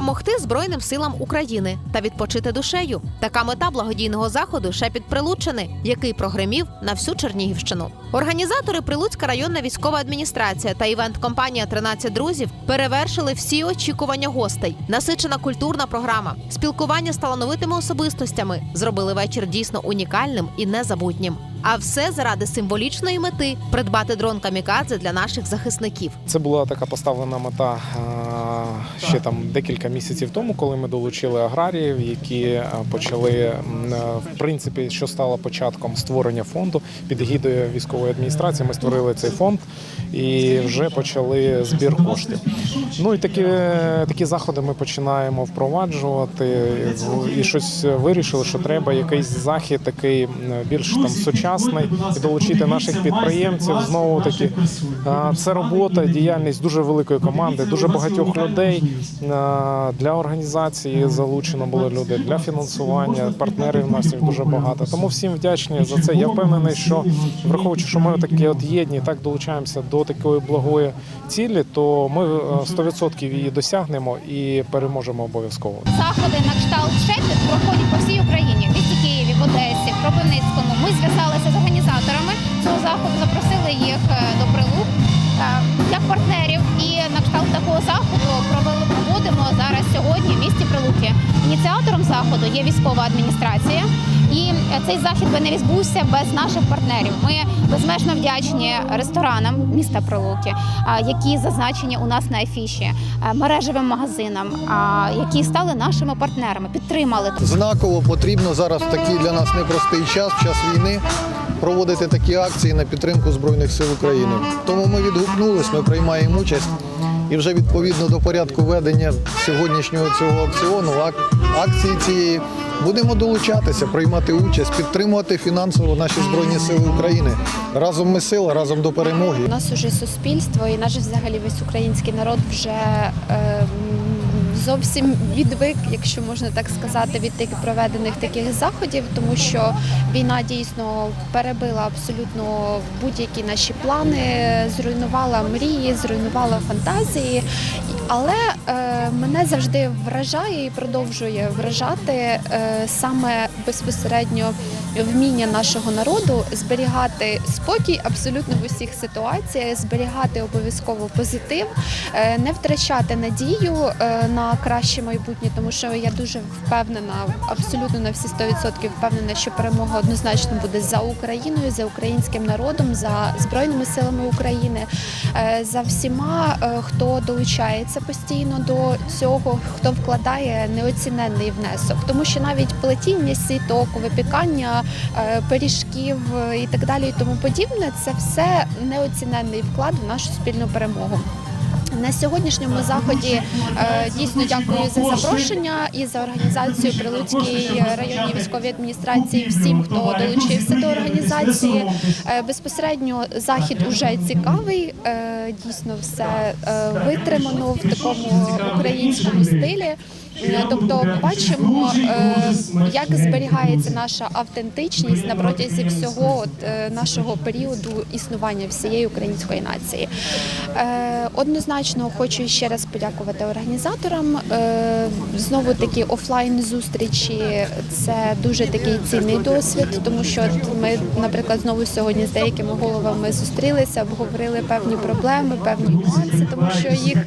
допомогти Збройним силам України та відпочити душею. Така мета благодійного заходу Шепіт Прилуччини, який прогремів на всю Чернігівщину. Організатори Прилуцька районна військова адміністрація та івент-компанія «13 друзів перевершили всі очікування гостей. Насичена культурна програма, спілкування з талановитими особистостями зробили вечір дійсно унікальним і незабутнім. А все заради символічної мети придбати дрон камікадзе для наших захисників. Це була така поставлена мета е, ще там декілька місяців тому, коли ми долучили аграріїв, які е, почали е, в принципі, що стало початком створення фонду під егідою військової адміністрації. Ми створили цей фонд і вже почали збір коштів. Ну і такі, такі заходи ми починаємо впроваджувати і щось вирішили, що треба якийсь захід такий більш там сучасний і долучити наших підприємців. Знову таки це робота, діяльність дуже великої команди, дуже багатьох людей. Для організації залучено були люди для фінансування. Партнерів нас їх дуже багато. Тому всім вдячні за це. Я впевнений, що враховуючи, що ми такі от єдні, так долучаємося до такої благої цілі, то ми е, 100% її досягнемо і переможемо обов'язково. Заходи на кшталт шепіт проходять по всій Україні, в місті Києві, в Одесі, в Кропивницькому. Ми зв'язалися з організаторами цього заходу, запросили їх е, до прилук е, як партнерів. І на кшталт такого заходу провели проводимо заходу є військова адміністрація. І цей захід би не відбувся без наших партнерів. Ми безмежно вдячні ресторанам міста Прилуки, які зазначені у нас на афіші, мережевим магазинам, які стали нашими партнерами, підтримали Знаково потрібно зараз в такий для нас непростий час, в час війни, проводити такі акції на підтримку Збройних сил України. Тому ми відгукнулись, ми приймаємо участь. І вже відповідно до порядку ведення сьогоднішнього цього аукціону, ак- акції цієї, будемо долучатися, приймати участь, підтримувати фінансово наші Збройні Сили України. Разом ми сила, разом до перемоги. У нас уже суспільство і наш взагалі весь український народ вже ем, зовсім відвик, якщо можна так сказати, від тих проведених таких заходів, тому що війна дійсно перебила абсолютно будь-які наші плани, зруйнувала мрії, зруйнувала фантазії. Але е, мене завжди вражає і продовжує вражати е, саме безпосередньо вміння нашого народу зберігати спокій абсолютно в усіх ситуаціях, зберігати обов'язково позитив, е, не втрачати надію е, на краще майбутнє, тому що я дуже впевнена, абсолютно на всі 100% впевнена, що перемога однозначно буде за Україною, за українським народом, за збройними силами України, е, за всіма, е, хто долучається постійно до цього, хто вкладає неоціненний внесок, тому що навіть плетіння сіток, випікання е, пиріжків е, і так далі, і тому подібне, це все неоціненний вклад в нашу спільну перемогу. На сьогоднішньому заході е, дійсно дякую за запрошення і за організацію Прилуцькій районній військовій адміністрації. Всім, хто долучився до організації. Е, безпосередньо захід уже цікавий. е, Дійсно, все витримано в такому українському стилі. Е, Тобто бачимо, е, як зберігається наша автентичність на протязі всього е, нашого періоду існування всієї української нації. Однозначно хочу ще раз подякувати організаторам. Знову таки офлайн зустрічі це дуже такий цінний досвід, тому що ми, наприклад, знову сьогодні з деякими головами зустрілися, обговорили певні проблеми, певні нюанси, тому що їх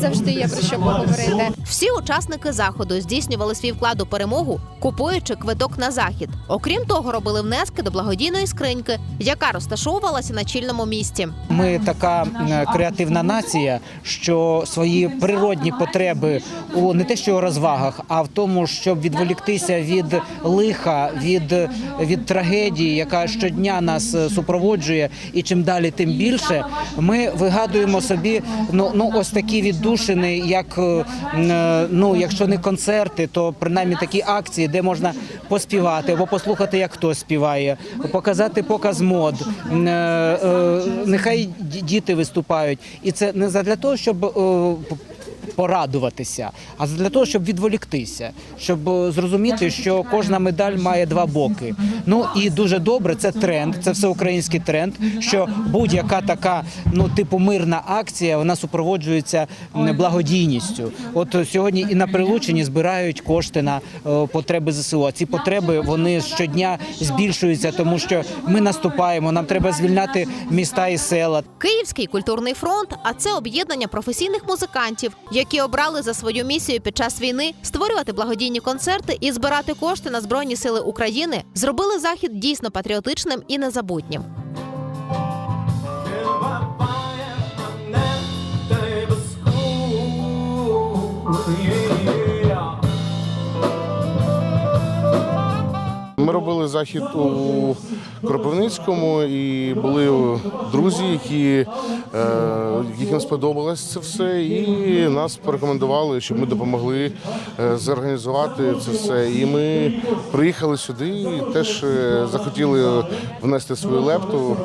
завжди є про що поговорити. Всі учасники заходу здійснювали свій вклад у перемогу, купуючи квиток на захід. Окрім того, робили внески до благодійної скриньки, яка розташовувалася на чільному місці. Ми така креативна нація, що свої природні потреби у не те, що у розвагах, а в тому, щоб відволіктися від лиха, від, від трагедії, яка щодня нас е, супроводжує, і чим далі, тим більше. Ми вигадуємо собі ну, ну ось такі віддушини, як е, е, ну, якщо не концерти, то принаймні такі акції, де можна поспівати або послухати, як хтось співає, показати показ мод. Е, е, Нехай діти виступають, і це не задля того, щоб е, порадуватися, а для того, щоб відволіктися, щоб е, зрозуміти, що кожна медаль має два боки. Ну і дуже добре, це тренд, це всеукраїнський тренд. Що будь-яка така, ну типу мирна акція, вона супроводжується благодійністю. От сьогодні і на Прилучині збирають кошти на е, потреби ЗСУ. А ці потреби вони щодня збільшуються, тому що ми наступаємо. Нам треба звільняти міста і села. Київський культурний фронт, а це об'єднання професійних музикантів, які обрали за свою місію під час війни створювати благодійні концерти і збирати кошти на збройні сили України, зробили захід дійсно патріотичним і незабутнім. Ми робили захід у Кропивницькому і були друзі, які, е, яким сподобалось це все, і нас порекомендували, щоб ми допомогли е, зорганізувати це все. І ми приїхали сюди і теж е, захотіли внести свою лепту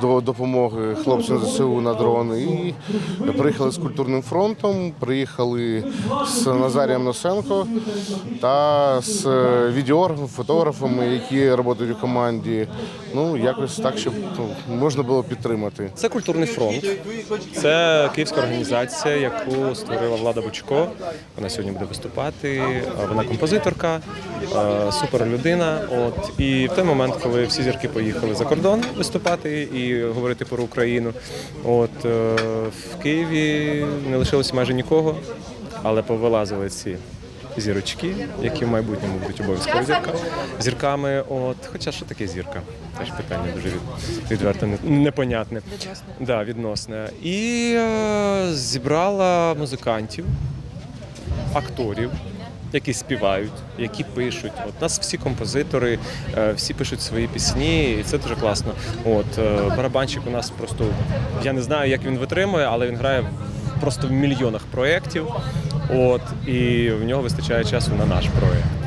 до допомоги хлопцям ЗСУ на дрони. І приїхали з культурним фронтом, приїхали з Назарієм Носенко та з е, відеографом, фотографами, які працюють у команді. Ну якось так, щоб ну, можна було підтримати. Це культурний фронт. Це київська організація, яку створила Влада Бучко. Вона сьогодні буде виступати. Вона композиторка, е, супер людина. От і в той момент, коли всі зірки поїхали за кордон виступати і говорити про Україну, от е, в Києві не лишилося майже нікого, але повилазили ці. Зірочки, які в майбутньому будуть обов'язково зірка, зірками. От, хоча що таке зірка? Теж питання дуже від, відверто непонятне. Відносне. Да, відносне. І е, зібрала музикантів, акторів, які співають, які пишуть. От нас всі композитори, е, всі пишуть свої пісні, і це дуже класно. От е, барабанщик у нас просто я не знаю, як він витримує, але він грає просто в мільйонах проєктів. От і в нього вистачає часу на наш проєкт.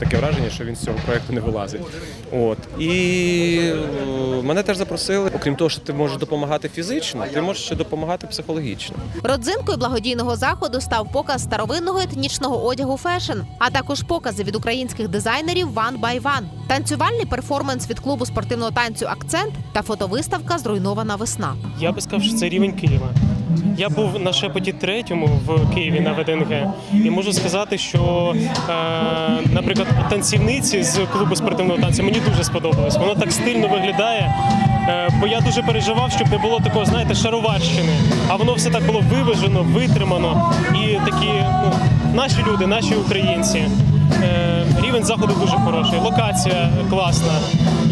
Таке враження, що він з цього проєкту не вилазить. От і е, мене теж запросили. Окрім того, що ти можеш допомагати фізично, ти можеш ще допомагати психологічно. Родзинкою благодійного заходу став показ старовинного етнічного одягу фешн, а також покази від українських дизайнерів One by One, танцювальний перформанс від клубу спортивного танцю Акцент та фотовиставка Зруйнована весна. Я би сказав, що це рівень Києва. Я був на шепоті третьому в Києві на ВДНГ, і можу сказати, що, е, наприклад, танцівниці з клубу спортивного танцю мені дуже сподобалось. Воно так стильно виглядає. Е, бо я дуже переживав, щоб не було такого, знаєте, шароварщини. А воно все так було виважено, витримано. І такі ну, наші люди, наші українці. Е, рівень заходу дуже хороший, локація класна.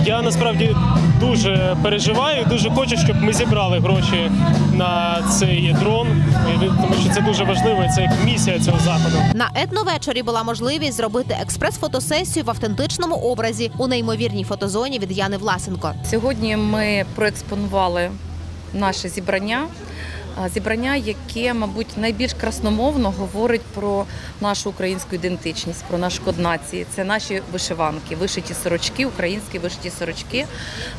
Я насправді дуже переживаю, дуже хочу, щоб ми зібрали гроші на цей дрон, тому що це дуже важливо. і Це як місія цього заходу. На етновечорі була можливість зробити експрес-фотосесію в автентичному образі у неймовірній фотозоні від Яни Власенко. Сьогодні ми проекспонували наше зібрання. Зібрання, яке, мабуть, найбільш красномовно говорить про нашу українську ідентичність, про наш код нації. Це наші вишиванки, вишиті сорочки, українські вишиті сорочки,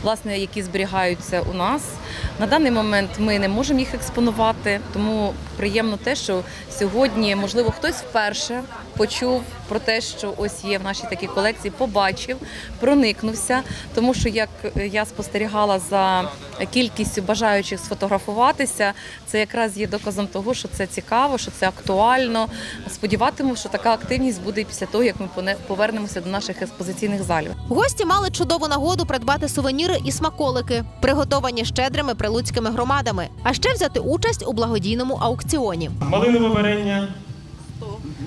власне, які зберігаються у нас. На даний момент ми не можемо їх експонувати, тому приємно те, що сьогодні, можливо, хтось вперше почув про те, що ось є в нашій такій колекції, побачив, проникнувся, тому що як я спостерігала за кількістю бажаючих сфотографуватися, це якраз є доказом того, що це цікаво, що це актуально. Сподіватиму, що така активність буде і після того, як ми повернемося до наших експозиційних залів. Гості мали чудову нагоду придбати сувеніри і смаколики, приготовані щедрими прилуцькими громадами, а ще взяти участь у благодійному аукціоні. Малинове варення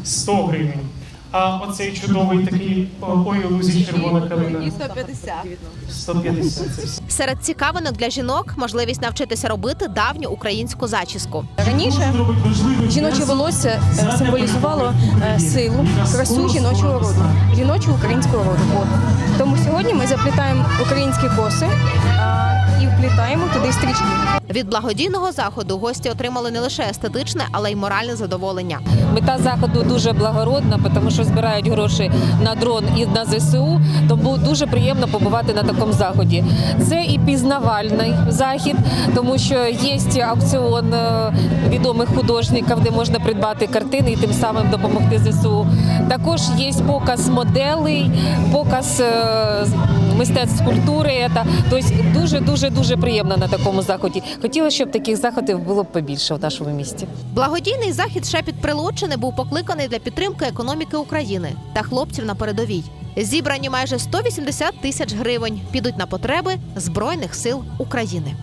100 гривень. А оцей чудовий такий ой, лузі червона калина. 150. 150. Серед цікавинок для жінок можливість навчитися робити давню українську зачіску. Раніше жіноче волосся е, символізувало е, силу, красу жіночого роду, жіночого українського роду. Тому сьогодні ми заплітаємо українські коси і вплітаємо туди стрічки. Від благодійного заходу гості отримали не лише естетичне, але й моральне задоволення. Мета заходу дуже благородна, тому що збирають гроші на дрон і на ЗСУ. Тому дуже приємно побувати на такому заході. Це і пізнавальний захід, тому що є аукціон е, відомих художників, де можна придбати картини і тим самим допомогти ЗСУ. Також є показ моделей, показ е, мистецтв скульптури. Та- Тобто дуже дуже дуже приємно на такому заході. Хотіла, щоб таких заходів було побільше в нашому місті. Благодійний захід Шепіт прилучини був покликаний для підтримки економіки України та хлопців на передовій. Зібрані майже 180 тисяч гривень підуть на потреби Збройних сил України.